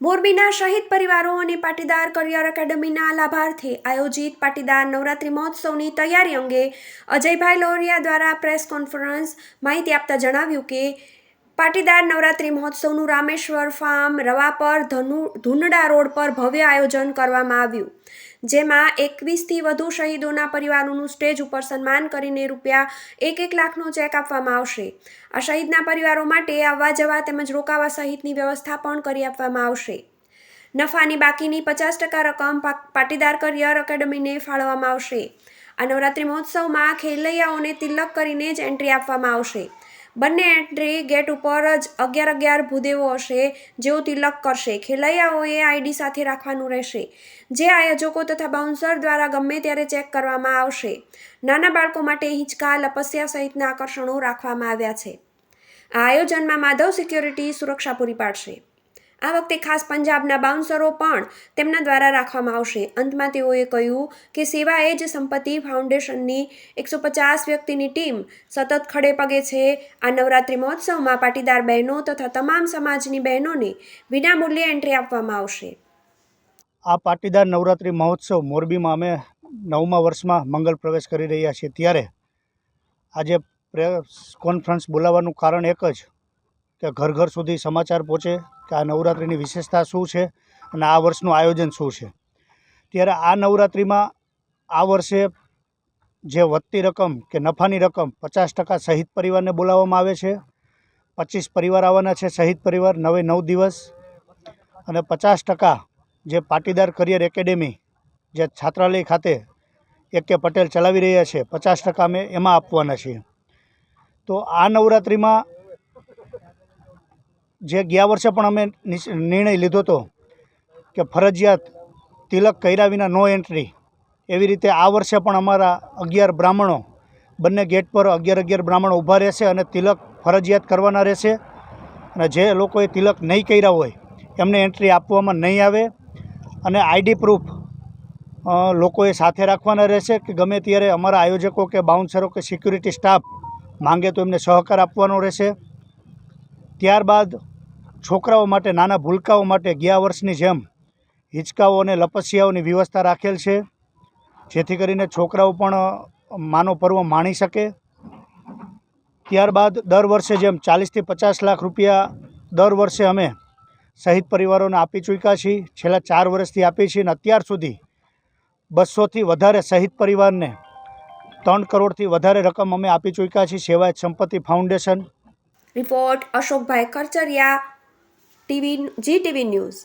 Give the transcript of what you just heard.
મોરબીના શહીદ પરિવારો અને પાટીદાર કરિયર એકેડમીના લાભાર્થે આયોજિત પાટીદાર નવરાત્રિ મહોત્સવની તૈયારી અંગે અજયભાઈ લોરિયા દ્વારા પ્રેસ કોન્ફરન્સ માહિતી આપતા જણાવ્યું કે પાટીદાર નવરાત્રિ મહોત્સવનું રામેશ્વર ફાર્મ રવાપર ધનુ ધુનડા રોડ પર ભવ્ય આયોજન કરવામાં આવ્યું, જેમાં એકવીસથી વધુ શહીદોના પરિવારોનું સ્ટેજ ઉપર સન્માન કરીને રૂપિયા એક એક લાખનો ચેક આપવામાં આવશે. આ શહીદના પરિવારો માટે આવવા જવા તેમજ રોકાવા સહિતની વ્યવસ્થા પણ કરી આપવામાં આવશે. નફાની બાકીની પચાસ ટકા રકમ પાટીદાર કરિયર એકેડમીને ફાળવવામાં આવશે. આ નવરાત્રિ મહોત્સવમાં ખેલૈયાઓને તિલક કરીને જ એન્ટ્રી આપવામાં આવશે. બંને એન્ટ્રી ગેટ ઉપર જ અગિયાર અગિયાર ભૂદેવો હશે જેઓ તિલક કરશે. ખેલૈયાઓએ આઈડી સાથે રાખવાનું રહેશે. જે આયોજકો તથા બાઉન્સર દ્વારા ગમે ત્યારે ચેક કરવામાં આવશે. નાના બાળકો માટે હિંચકા લપસ્યા સહિતના આકર્ષણો રાખવામાં આવ્યા છે. આ આયોજનમાં માધવ સિક્યોરિટી સુરક્ષા પૂરી પાડશે. આ વખતે ખાસ પંજાબના બાઉન્સરો પણ તેમના દ્વારા રાખવામાં આવશે. અંતમાં તેઓએ કહ્યું કે સેવા એ જ સંપત્તિ ફાઉન્ડેશનની એકસો પચાસ વ્યક્તિની ટીમ સતત ખડે પગે છે. આ નવરાત્રિ મહોત્સવમાં પાટીદાર બહેનો તથા તમામ સમાજની બહેનોને વિનામૂલ્યે એન્ટ્રી આપવામાં આવશે. આ પાટીદાર નવરાત્રિ મહોત્સવ મોરબીમાં અમે નવમા વર્ષમાં મંગલ પ્રવેશ કરી રહ્યા છીએ. ત્યારે આજે પ્રેસ કોન્ફરન્સ બોલાવવાનું કારણ એક જ કે ઘર ઘર સુધી સમાચાર પહોંચે કે આ નવરાત્રિની વિશેષતા શું છે અને આ વર્ષનું આયોજન શું છે. ત્યારે આ નવરાત્રિમાં આ વર્ષે જે વધતી રકમ કે નફાની રકમ પચાસ ટકા શહીદ પરિવારને બોલાવવામાં આવે છે. પચીસ પરિવાર આવવાના છે શહીદ પરિવાર, નવે નવ દિવસ. અને પચાસ ટકા જે પાટીદાર કરિયર એકેડેમી જે છાત્રાલય ખાતે એકે પટેલ ચલાવી રહ્યા છે, પચાસ ટકા અમે એમાં આપવાના છીએ. તો આ નવરાત્રિમાં જે ગયા વર્ષે પણ અમે નિર્ણય લીધો હતો કે ફરજિયાત તિલક કર્યા વિના નો એન્ટ્રી એવી રીતે આ વર્ષે પણ અમારા અગિયાર બ્રાહ્મણો, બંને ગેટ પર અગિયાર અગિયાર બ્રાહ્મણો ઊભા રહેશે અને તિલક ફરજિયાત કરવાના રહેશે. અને જે લોકોએ તિલક નહીં કર્યા હોય, એમને એન્ટ્રી આપવામાં નહીં આવે. અને આઈડી પ્રૂફ લોકોએ સાથે રાખવાના રહેશે કે ગમે ત્યારે અમારા આયોજકો કે બાઉન્સરો કે સિક્યુરિટી સ્ટાફ માંગે તો એમને સહકાર આપવાનો રહેશે. ત્યારબાદ છોકરાઓ માટે, નાના ભૂલકાઓ માટે ગયા વર્ષની જેમ હિંચકાઓ અને લપસિયાઓની વ્યવસ્થા રાખેલ છે, જેથી કરીને છોકરાઓ પણ માનો પર્વ માણી શકે. ત્યારબાદ દર વર્ષે જેમ ચાલીસથી પચાસ લાખ રૂપિયા દર વર્ષે અમે શહીદ પરિવારોને આપી ચૂક્યા છીએ. છેલ્લા ચાર વર્ષથી આપી છીએ અને અત્યાર સુધી બસોથી વધારે શહીદ પરિવારને ત્રણ કરોડથી વધારે રકમ અમે આપી ચૂક્યા છીએ. Sevayat Sampatti foundation. Report Ashokbhai Karachariya TV G TV news.